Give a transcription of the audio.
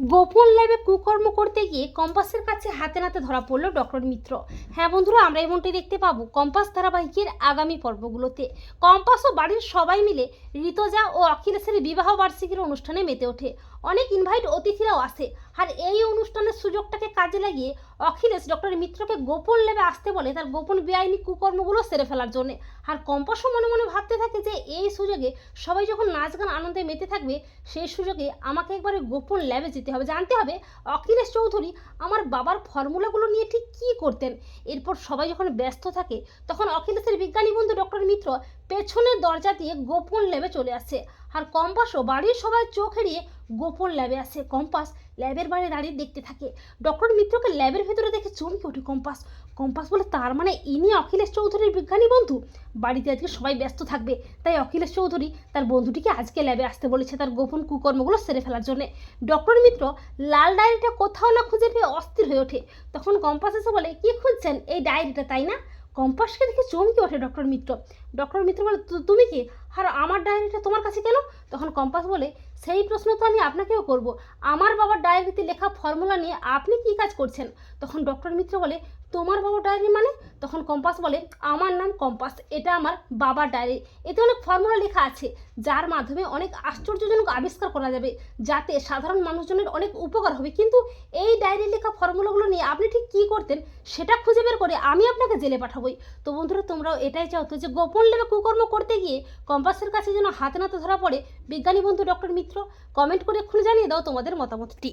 গোপন ল্যাবে কুকর্ম করতে গিয়ে কম্পাসের কাছে হাতে নাতে ধরা পড়ল ডক্টর মিত্র। হ্যাঁ বন্ধুরা, আমরা এমনটি দেখতে পাবো কম্পাস ধারাবাহিকের আগামী পর্বগুলোতে। কম্পাস ও বাড়ির সবাই মিলে ঋতজা ও অখিলেশের বিবাহ বার্ষিকীর অনুষ্ঠানে মেতে ওঠে। অনেক ইনভাইট অতিথিরাও আসে। আর এই অনুষ্ঠানের সুযোগটাকে কাজে লাগিয়ে অখিলেশ ডক্টর মিত্রকে গোপন লেবে আসতে বলে তার গোপন বেআইনি কুকর্মগুলো সেরে ফেলার জন্য। আর কম্পাসও মনে মনে ভাবতে থাকে যে, এই সুযোগে সবাই যখন নাচ গান আনন্দে মেতে থাকবে, সেই সুযোগে আমাকে একবারে গোপন ল্যাবে যেতে হবে। জানতে হবে, অখিলেশ চৌধুরী আমার বাবার ফর্মুলাগুলো নিয়ে ঠিক কী করতেন? এরপর সবাই যখন ব্যস্ত থাকে, তখন অখিলেশের বিজ্ঞানী বন্ধু ডক্টর মিত্র পেছনের দরজা দিয়ে গোপন ল্যাবে চলে আসছে আর কম্পাসও বাড়ির সবাই চোখ এড়িয়ে গোপন ল্যাবে আসে কম্পাস। ল্যাবের বাইরে দাঁড়িয়ে দেখতে থাকে। ডক্টর মিত্রকে ল্যাবের ভেতরে দেখে চমকে ওঠে কম্পাস। কম্পাস বলে, তার মানে ইনি অখিলেশ চৌধুরীর বিজ্ঞানী বন্ধু? বাড়িতে আজকে সবাই ব্যস্ত থাকবে। তাই অখিলেশ চৌধুরী তার বন্ধুটিকে আজকে ল্যাবে আসতে বলেছে তার গোপন কুকর্মগুলো সেরে ফেলার জন্য। ডক্টর মিত্র লাল ডায়েরিটা কোথাও না খুঁজে পেয়ে অস্থির হয়ে ওঠে। তখন কম্পাস এসে বলে, কি খুঁজছেন? এই ডায়েরিটা, তাই না? কম্পাসকে দেখে চমকে ওঠে ডক্টর মিত্র। ডক্টর মিত্র বলে তুমি কি? আর আমার ডায়েরিটা তোমার কাছে কেন? তখন কম্পাস বলে সেই প্রশ্ন তো আমি আপনাকেও করব। আমার বাবার ডায়েরিতে লেখা ফর্মুলা নিয়ে আপনি কি কাজ করছেন? তখন ডক্টর মিত্র বলে, তোমার বাবার ডায়েরি মানে? তখন কম্পাস বলে, আমার নাম কম্পাস, এটা আমার বাবার ডায়েরি। এতে অনেক ফর্মুলা লেখা আছে, যার মাধ্যমে অনেক আশ্চর্যজনক আবিষ্কার করা যাবে, যাতে সাধারণ মানুষজনের অনেক উপকার হবে। কিন্তু এই ডায়েরি লেখা ফর্মুলাগুলো নিয়ে আপনি ঠিক কী করতেন, সেটা খুঁজে বের করে আমি আপনাকে জেলে পাঠাবই তো বন্ধুরা, তোমরাও এটাই চাও তো যে গোপন লেবে কুকর্ম করতে গিয়ে কম্পাসের কাছে যেন হাতে নাতে ধরা পড়ে। বিজ্ঞানী বন্ধু ডক্টর মিত্র, কমেন্ট করে এক্ষুনি জানিয়ে দাও তোমাদের মতামতটি।